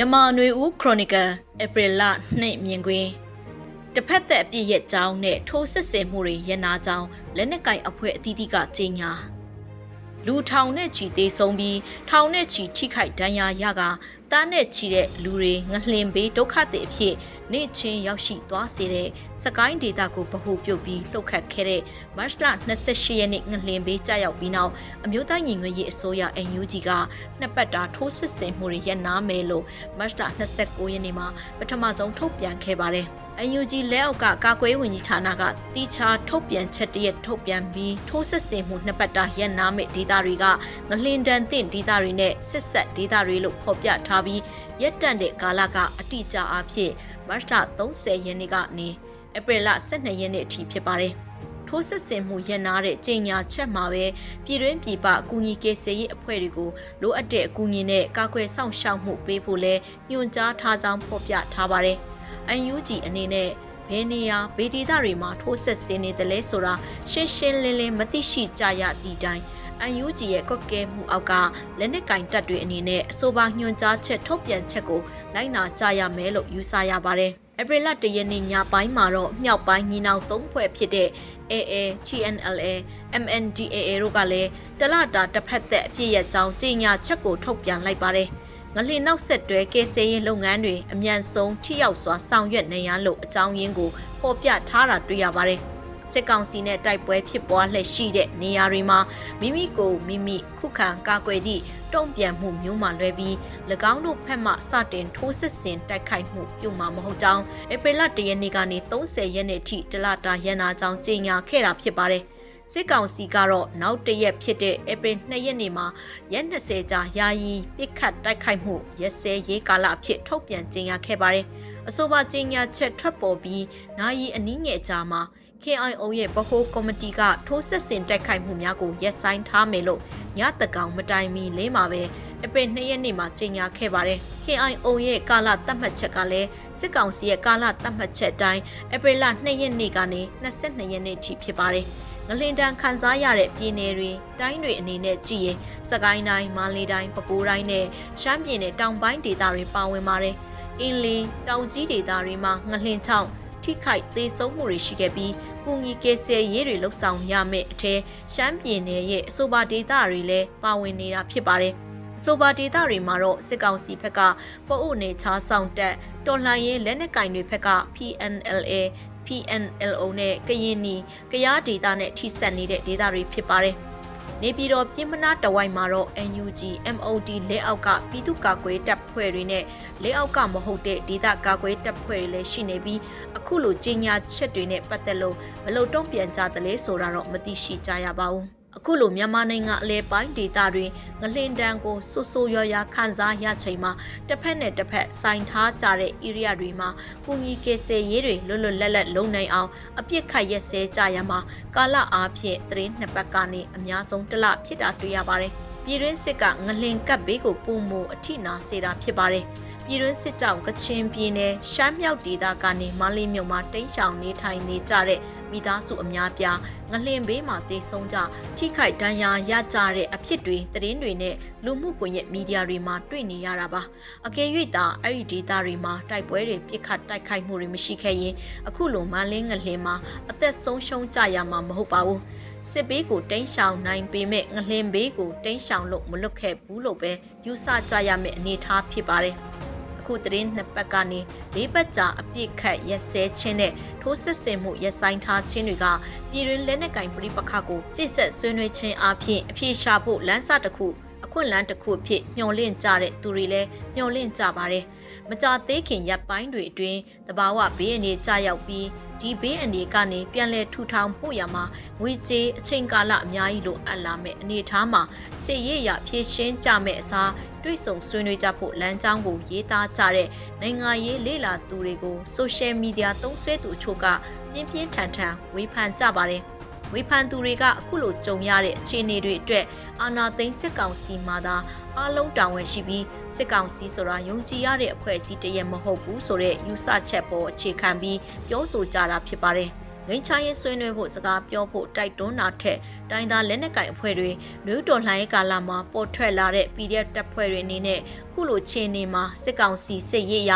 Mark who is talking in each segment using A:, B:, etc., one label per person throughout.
A: မြန်မာနွေဦးခရိုနီကယ်ဧပြီလ2မြင်ကွင်းတစ်ဖက်သက်အပြည့်ရဲ့ကြောင်းနဲ့ထိုးစစ်ဆင်မှုတွေရန်နာကြောင်းလက်နက်ကင်အဖွဲ့အသီးသီးကကြေညာလူထောင်နဲ့ချီသေးဆုံးပြီးထောင်နဲ့ချီထိခိုက်ဒဏ်ရာရက တားနဲ့ချီတဲ့လူတွေငလှင်ပေးဒုက္ခတွေအဖြစ်နေချင်းရောက်ရှိသွားစေတဲ့စကိုင်းဒေတာကိုဗဟုပြုတ်ပြီးလှုပ်ခတ်ခဲ့တဲ့မတ်လ28ရက်နေ့ငလှင်ပေးကြာရောက်ပြီးနောက်အမျိုးသားညီညွတ်ရေးအစိုးရ NUG ကနှစ်ပတ်တာထိုးစစ်ဆင်မှုတွေရပ်နားမယ်လို့မတ်လ29ရက်နေ့မှာပထမဆုံးထုတ်ပြန်ခဲ့ပါတယ်။ NUG လက်အောက်ကကာကွယ်ဝင်ကြီးဌာနကတီချာထုတ်ပြန်ချက်တရက်ထုတ်ပြန်ပြီးထိုးစစ်ဆင်မှုနှစ်ပတ်တာရပ်နားမဲ့ဒေတာတွေကငလင်တန်တင့်ဒေတာတွေနဲ့စစ်ဆက်ဒေတာတွေလို့ဖော်ပြထားပြီးရက်တန့်တဲ့ကာလကအတိအကျအဖြစ်မတ်လ30ရက်နေ့ကနေဧပြီလ12ရက်နေ့အထိဖြစ်ပါတယ်။ထိုးစစ်ဆင်မှုရပ်နားတဲ့ကြေညာချက်မှာပဲပြည်တွင်းပြည်ပအကူအညီကေစေရေးအဖွဲ့တွေကိုလိုအပ်တဲ့အကူအညီနဲ့ကာကွယ်ဆောင်ရှောက်မှုပေးဖို့လဲညွှန်ကြားထားကြောင်းဖော်ပြထားပါတယ်။ UNG အနေနဲ့ဘယ်နေရာဗေဒီတာတွေမှာထိုးဆက်ဆင်းနေတယ်လဲဆိုတာရှင်းရှင်းလင်းလင်းမသိရှိကြရသည့်တိုင် UNG ရဲ့ကွက်ကဲမှုအောက်ကလက်နက်ကင်တပ်တွေအနေနဲ့အဆိုပါညွှန်ကြားချက်ထုတ်ပြန်ချက်ကိုလိုက်နာကြရမယ်လို့ယူဆရပါတယ်။ဧပြီလ၁ရက်နေ့ညပိုင်းမှာတော့မြောက်ပိုင်းညီနောင်သုံးဖွဲ့ဖြစ်တဲ့ AA, TNLA, MNDAA တို့ကလည်းတလတာတစ်ဖက်သက်အပြည့်ရကြောင်းကြေညာချက်ကိုထုတ်ပြန်လိုက်ပါတယ်။ငလင်နောက်ဆက်တွဲကေဆေးရင်လုပ်ငန်းတွေအမြန်ဆုံးထိရောက်စွာဆောင်ရွက်နေရလို့အကြောင်းရင်းကိုဖော်ပြထားတာတွေ့ရပါတယ်။ စစ်ကောင်စီနဲ့တိုက်ပွဲဖြစ်ပွားလှည့်ရှိတဲ့နေရာတွေမှာမိမိကိုမိမိခုခံကာကွယ်သည့်တုံ့ပြန်မှုမျိုးမှလွဲပြီး၎င်းတို့ဖက်မှစတင်ထိုးစစ်ဆင်တိုက်ခိုက်မှုပြုမှာမဟုတ်ကြောင်းဧပြီလ၁ရက်နေ့ကနေ30ရက်နေ့ထိတလတာရန်နာကြောင်းကြေညာခဲ့တာဖြစ်ပါတယ်။စစ်ကောင်စီကတော့နောက်တရက်ဖြစ်တဲ့ဧပြီ2ရက်နေ့မှာရက်20ကြာယာယီပစ်ခတ်တိုက်ခိုက်မှုရက်စဲရေးကာလအဖြစ်ထုတ်ပြန်ကြေညာခဲ့ပါတယ်။အဆိုပါကြေညာချက်ထွက်ပေါ်ပြီးနိုင်ရီအနည်းငယ်ကြာမှာ KIO ရဲ့ဗဟိုကော်မတီကထိုးစစ်ဆင်တိုက်ခိုက်မှုများကိုရပ်ဆိုင်းထားမယ်လို့ညတကောင်မတိုင်မီလေးမှာပဲအပင်2ရက်နေ့မှာကြေညာခဲ့ပါတယ်။ KIO ရဲ့ကာလသတ်မှတ်ချက်ကလည်းစစ်ကောင်စီရဲ့ကာလသတ်မှတ်ချက်တိုင်းဧပြီလ2ရက်နေ့ကနေ22ရက်နေ့ထိဖြစ်ပါတယ်။ငလင်တန်ခန်းစားရတဲ့ပြည်နယ်တွေတိုင်းတွေအနေနဲ့ကြည့်ရင်စကိုင်းတိုင်းမန္တလေးတိုင်းပဲခူးတိုင်းနဲ့ရှမ်းပြည်နယ်တောင်ပိုင်းဒေသတွေပါဝင်ပါတယ်။အင်းလီတောင်ကြီးဒေသတွေမှာငလင်ချောင်းထိခိုက်သေးဆုံးမှုတွေရှိခဲ့ပြီး ကူညီကယ်ဆယ်ရေးတွေလှုပ်ဆောင်ရမယ့်အထက်ရှမ်းပြည်နယ်ရဲ့အဆိုပါဒေသတွေလည်းပါဝင်နေတာဖြစ်ပါတယ်။အဆိုပါဒေသတွေမှာတော့စစ်ကောင်စီဘက်ကပို့အုပ်နေချားဆောင်တက်တော်လှန်ရေးလက်နက်ကင်တွေဘက်က PNLA PNLO နဲ့ကရင်နီကရားဒေသနဲ့ထိစပ်နေတဲ့ဒေသတွေဖြစ်ပါတယ်။ နေပြည်တော်ပြည်မနာတဝိုက်မှာတော့ NUG MOD လက်အောက်ကပြည်သူ့ကာကွယ်တပ်ဖွဲ့တွေနဲ့လက်အောက်ကမဟုတ်တဲ့ဒေသကာကွယ်တပ်ဖွဲ့တွေလည်းရှိနေပြီးအခုလိုကြီးညာချက်တွေနဲ့ပတ်သက်လို့ဘယ်လိုတုံ့ပြန်ကြသလဲဆိုတာတော့မသိရှိကြရပါဘူး။ အခုလိုမြန်မာနိုင်ငံအလဲပိုင်းဒေသတွင်ငလင်တန်းကိုဆူဆူရွရွခန်းစားရချိန်မှာတစ်ဖက်နဲ့တစ်ဖက်ဆိုင်ထားကြတဲ့ area တွေမှာကုညီကေဆယ်ရေးတွေလွတ်လွတ်လပ်လပ်လုံနိုင်အောင်အပြစ်ခတ်ရက်စဲကြရမှာကာလအားဖြင့်သတင်းနှစ်ပတ်ကနေအများဆုံးတစ်လဖြစ်တာတွေ့ရပါတယ်။ပြည်တွင်းစစ်ကငလင်ကပ်ဘေးကိုပုံမအထိနာစေတာဖြစ်ပါတယ်။ပြည်တွင်းစစ်ကြောင့်ကချင်ပြည်နယ်ရှမ်းမြောက်ဒေသကနေမန္တလေးမြို့မှာတိမ်းရှောင်နေထိုင်နေကြတဲ့ မိသားစုအများပြားငလင်ဘေးမှာတေဆုံးကြထိခိုက်ဒဏ်ရာရကြတဲ့အဖြစ်တွေသတင်းတွေနဲ့လူမှုကွန်ရက်မီဒီယာတွေမှာတွေ့နေရတာပါအကယ်၍သာအဲ့ဒီဒေတာတွေမှာတိုက်ပွဲတွေပြစ်ခတ်တိုက်ခိုက်မှုတွေမရှိခဲ့ရင်အခုလိုမလင်းငလင်မှာအသက်ဆုံးရှုံးကြရမှာမဟုတ်ပါဘူးစစ်ဘေးကိုတိမ်းရှောင်နိုင်ပေမဲ့ငလင်ဘေးကိုတိမ်းရှောင်လို့မလွတ်ခဲ့ဘူးလို့ပဲယူဆကြရမယ့်အနေအထားဖြစ်ပါတယ်အ ခုသတင်းနှစ်ပတ်ကနေလေးပတ်ကြာအပြစ်ခတ်ရက်စဲခြင်းနဲ့ထိုးစစ်ဆင်မှုရက်ဆိုင်ထားခြင်းတွေကပြည်တွင်းလက်နက်ကင်ပြိပခကိုစစ်ဆက်ဆွေးနွေးခြင်းအပြင်အပြေရှာဖို့လမ်းစာတစ်ခုအခွင့်အလမ်းတစ်ခုဖြစ်မျှော်လင့်ကြတဲ့သူတွေလည်းမျှော်လင့်ကြပါတယ်။မကြသေးခင်ရပ်ပိုင်းတွေအတွင်းတဘာဝဘေးအနေကြရောက်ပြီးဒီဘေးအနေကနေပြန်လည်ထူထောင်ဖို့ရမှာငွေကြေးအချိန်ကာလအများကြီးလိုအပ်လာမဲ့အနေအထားမှာစစ်ရေးရဖြည့်ရှင်းကြမဲ့အစား တွေ့ဆုံဆွေးနွေးကြဖို့လမ်းကြောင်းကိုရေးသားကြတဲ့နိုင်ငံရေးလေ့လာသူတွေကိုဆိုရှယ်မီဒီယာသုံးစွဲသူအချို့ကပြင်းပြင်းထန်ထန်ဝေဖန်ကြပါတယ်ဝေဖန်သူတွေကအခုလိုကြုံရတဲ့အခြေအနေတွေအတွက်အာဏာသိမ်းစစ်ကောင်စီမှသာအလုံးတောင်းဝယ်ရှိပြီးစစ်ကောင်စီဆိုတာယုံကြည်ရတဲ့အဖွဲ့အစည်းတရက်မဟုတ်ဘူးဆိုတဲ့ယူဆချက်ပေါ်အခြေခံပြီးပြောဆိုကြတာဖြစ်ပါတယ်။ ငဂိမ်းချရေးဆွေးနွေးဖို့စကားပြောဖို့တိုက်တွန်းတာထက်တိုင်းသားလက်နက်ကိုင်အဖွဲ့တွေလူတော်လှန်ရေးကာလမှာပေါ်ထွက်လာတဲ့ PDF တပ်ဖွဲ့တွေအနေနဲ့ခုလိုခြေနေမှာစစ်ကောင်စီစစ်ရေးရ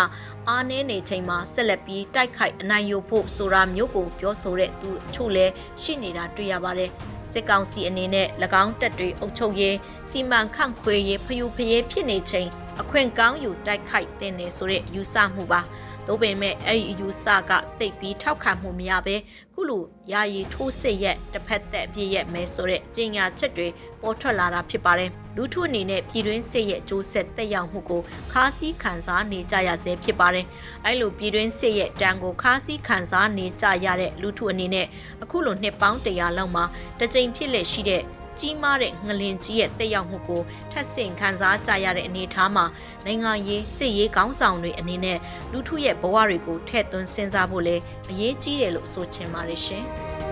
A: အားနည်းနေချိန်မှာဆက်လက်ပြီးတိုက်ခိုက်အနိုင်ယူဖို့ဆိုတာမျိုးကိုပြောဆိုတဲ့သူအချို့လည်းရှိနေတာတွေ့ရပါတယ်စစ်ကောင်စီအနေနဲ့၎င်းတပ်တွေအုပ်ချုပ်ရေးစီမံခန့်ခွဲရေးဖယူဖရေးဖြစ်နေချိန် အခွင့်ကောင်းယူတိုက်ခိုက်တဲ့နေဆိုတဲ့ယူဆမှုပါ။သို့ပေမဲ့အဲ့ဒီအယူဆကတိတ်ပြီးထောက်ခံမှုမရဘဲခုလိုယာယီထိုးစစ်ရက်တစ်ဖက်သက်အပြည့်ရက်မဲဆိုတဲ့ကြေညာချက်တွေပေါ်ထွက်လာတာဖြစ်ပါတယ်။လူထုအနေနဲ့ပြည်တွင်းစစ်ရဲ့အကျိုးဆက်တက်ရောက်မှုကိုခါးစည်းခံစားနေကြရဆဲဖြစ်ပါတယ်။အဲ့လိုပြည်တွင်းစစ်ရဲ့တန်ကိုခါးစည်းခံစားနေကြရတဲ့လူထုအနေနဲ့အခုလိုနှစ်ပေါင်း100လောက်မှာတစ်ကြိမ်ဖြစ်လက်ရှိတဲ့ ကြီးမားတဲ့ငလင်ကြီးရဲ့တက်ရောက်မှုကိုထပ်ဆင့်ခံစားကြရတဲ့အနေအထားမှာနိုင်ငံရေးစစ်ရေးကောင်းဆောင်တွေအနေနဲ့လူထုရဲ့ဘဝတွေကိုထည့်သွင်းစဉ်းစားဖို့လဲအရေးကြီးတယ်လို့ဆိုချင်ပါတယ်ရှင်။